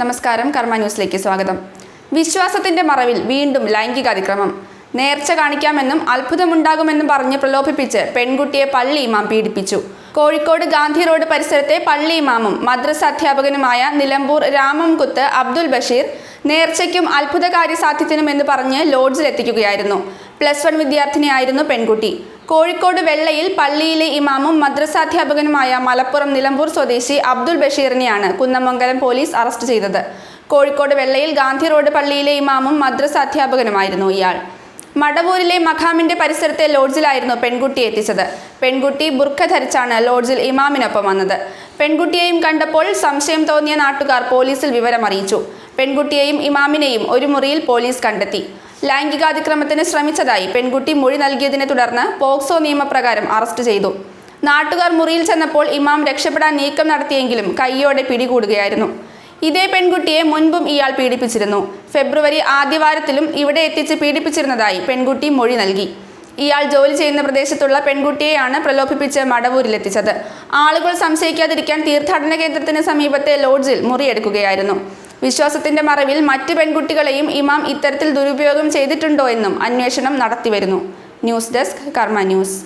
നമസ്കാരം കർമ്മ ന്യൂസിലേക്ക് സ്വാഗതം. വിശ്വാസത്തിന്റെ മറവിൽ വീണ്ടും ലൈംഗിക അതിക്രമം. നേർച്ച കാണിക്കാമെന്നും അത്ഭുതമുണ്ടാകുമെന്നും പറഞ്ഞ് പ്രലോഭിപ്പിച്ച് പെൺകുട്ടിയെ പള്ളി ഇമാം പീഡിപ്പിച്ചു. കോഴിക്കോട് ഗാന്ധി റോഡ് പരിസരത്തെ പള്ളി ഇമാമും മദ്രസ അധ്യാപകനുമായ നിലമ്പൂർ രാമംകുത്ത് അബ്ദുൽ ബഷീർ നേർച്ചയ്ക്കും അത്ഭുതകാര്യ സാധ്യത്തിനും എന്ന് പറഞ്ഞ് ലോഡ്ജിലെത്തിക്കുകയായിരുന്നു. പ്ലസ് വൺ വിദ്യാർത്ഥിനിയായിരുന്നു പെൺകുട്ടി. കോഴിക്കോട് വെള്ളയിൽ പള്ളിയിലെ ഇമാമും മദ്രസാധ്യാപകനുമായ മലപ്പുറം നിലമ്പൂർ സ്വദേശി അബ്ദുൾ ബഷീറിനെയാണ് കുന്നമംഗലം പോലീസ് അറസ്റ്റ് ചെയ്തത്. കോഴിക്കോട് വെള്ളയിൽ ഗാന്ധി റോഡ് പള്ളിയിലെ ഇമാമും മദ്രസ അധ്യാപകനുമായിരുന്നു ഇയാൾ. മടവൂരിലെ മഖാമിന്റെ പരിസരത്തെ ലോഡ്ജിലായിരുന്നു പെൺകുട്ടിയെ എത്തിച്ചത്. പെൺകുട്ടി ബുർഖ ധരിച്ചാണ് ലോഡ്ജിൽ ഇമാമിനൊപ്പം വന്നത്. പെൺകുട്ടിയെയും കണ്ടപ്പോൾ സംശയം തോന്നിയ നാട്ടുകാർ പോലീസിൽ വിവരം അറിയിച്ചു പെൺകുട്ടിയെയും ഇമാമിനെയും ഒരു മുറിയിൽ പോലീസ് കണ്ടെത്തി. ലൈംഗികാതിക്രമത്തിന് ശ്രമിച്ചതായി പെൺകുട്ടി മൊഴി നൽകിയതിനെ തുടർന്ന് പോക്സോ നിയമപ്രകാരം അറസ്റ്റ് ചെയ്തു. നാട്ടുകാർ മുറിയിൽ ചെന്നപ്പോൾ ഇമാം രക്ഷപ്പെടാൻ നീക്കം നടത്തിയെങ്കിലും കൈയോടെ പിടികൂടുകയായിരുന്നു. ഇതേ പെൺകുട്ടിയെ മുൻപും ഇയാൾ പീഡിപ്പിച്ചിരുന്നു. ഫെബ്രുവരി ആദ്യവാരത്തിലും ഇവിടെ എത്തിച്ച് പീഡിപ്പിച്ചിരുന്നതായി പെൺകുട്ടി മൊഴി നൽകി. ഇയാൾ ജോലി ചെയ്യുന്ന പ്രദേശത്തുള്ള പെൺകുട്ടിയെയാണ് പ്രലോഭിപ്പിച്ച് മടവൂരിലെത്തിച്ചത്. ആളുകൾ സംശയിക്കാതിരിക്കാൻ തീർത്ഥാടന കേന്ദ്രത്തിന് സമീപത്തെ ലോഡ്ജിൽ മുറിയെടുക്കുകയായിരുന്നു. വിശ്വാസത്തിന്റെ മറവിൽ മറ്റ് പെൺകുട്ടികളെയും ഇമാം ഇത്തരത്തിൽ ദുരുപയോഗം ചെയ്തിട്ടുണ്ടോ എന്നും അന്വേഷണം നടത്തിവരുന്നു. News desk Karma news.